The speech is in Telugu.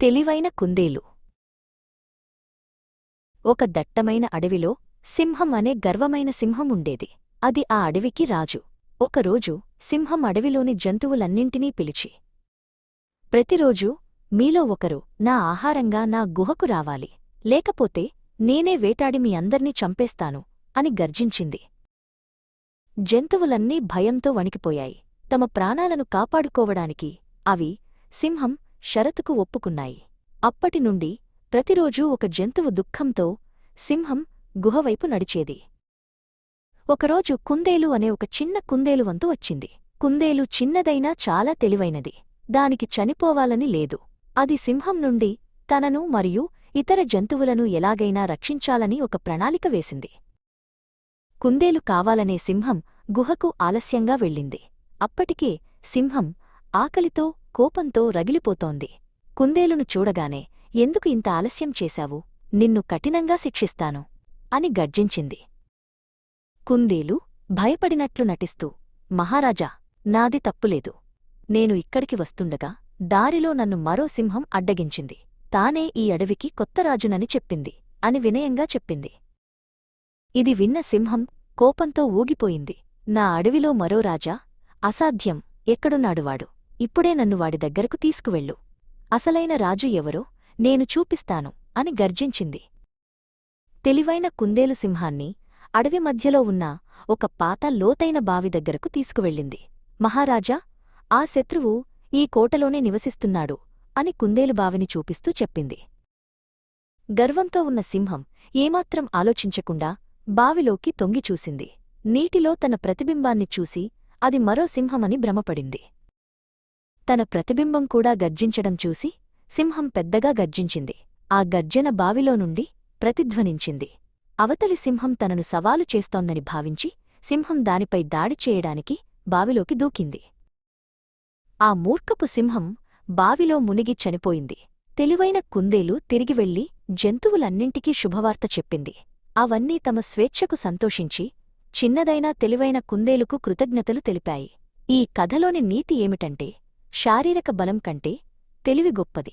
తెలివైన కుందేలు. ఒక దట్టమైన అడవిలో సింహం అనే గర్వమైన సింహం ఉండేది. అది ఆ అడవికి రాజు. ఒకరోజు సింహం అడవిలోని జంతువులన్నింటినీ పిలిచి ప్రతిరోజూ మీలో ఒకరు నా ఆహారంగా నా గుహకు రావాలి. లేకపోతే నేనే వేటాడి మీ అందర్నీ చంపేస్తాను అని గర్జించింది. జంతువులన్నీ భయంతో వణికిపోయాయి. తమ ప్రాణాలను కాపాడుకోవడానికి అవి సింహం షరతుకు ఒప్పుకున్నాయి. అప్పటినుండి ప్రతిరోజూ ఒక జంతువు దుఃఖంతో సింహం గుహవైపు నడిచేది. ఒకరోజు కుందేలు అనే ఒక చిన్న కుందేలు వంతు వచ్చింది. కుందేలు చిన్నదైనా చాలా తెలివైనది. దానికి చనిపోవాలని లేదు. అది సింహం నుండి తనను మరియు ఇతర జంతువులను ఎలాగైనా రక్షించాలని ఒక ప్రణాళిక వేసింది. కుందేలు కావాలనే సింహం గుహకు ఆలస్యంగా వెళ్ళింది. అప్పటికే సింహం ఆకలితో కోపంతో రగిలిపోతోంది. కుందేలును చూడగానే ఎందుకు ఇంత ఆలస్యం చేశావు? నిన్ను కఠినంగా శిక్షిస్తాను అని గర్జించింది. కుందేలు భయపడినట్లు నటిస్తూ మహారాజా నాది తప్పులేదు. నేను ఇక్కడికి వస్తుండగా దారిలో నన్ను మరో సింహం అడ్డగించింది. తానే ఈ అడవికి కొత్త రాజునని చెప్పింది అని వినయంగా చెప్పింది. ఇది విన్న సింహం కోపంతో ఊగిపోయింది. నా అడవిలో మరో రాజా? అసాధ్యం. ఎక్కడున్నాడువాడు ఇప్పుడే నన్ను వాడి దగ్గరకు తీసుకువెళ్ళు. అసలైన రాజు ఎవరో నేను చూపిస్తాను అని గర్జించింది. తెలివైన కుందేలు సింహాన్ని అడవి మధ్యలో ఉన్న ఒక పాత లోతైన బావి దగ్గరకు తీసుకువెళ్ళింది. మహారాజా ఆ శత్రువు ఈ కోటలోనే నివసిస్తున్నాడు అని కుందేలు బావిని చూపిస్తూ చెప్పింది. గర్వంతో ఉన్న సింహం ఏమాత్రం ఆలోచించకుండా బావిలోకి తొంగిచూసింది నీటిలో తన ప్రతిబింబాన్ని చూసి అది మరో సింహమని భ్రమపడింది. తన ప్రతిబింబం కూడా గర్జించడం చూసి సింహం పెద్దగా గర్జించింది. ఆ గర్జన బావిలో నుండి ప్రతిధ్వనించింది. అవతలి సింహం తనను సవాలు చేస్తోందని భావించి సింహం దానిపై దాడి చేయడానికి బావిలోకి దూకింది. ఆ మూర్ఖపు సింహం బావిలో మునిగి చనిపోయింది. తెలివైన కుందేలు తిరిగి వెళ్ళి జంతువులన్నింటికీ శుభవార్త చెప్పింది. అవన్నీ తమ స్వేచ్ఛకు సంతోషించి చిన్నదైనా తెలివైన కుందేలుకు కృతజ్ఞతలు తెలిపాయి. ఈ కథలోని నీతి ఏమిటంటే శారీరక బలం కంటే తెలివి గొప్పది.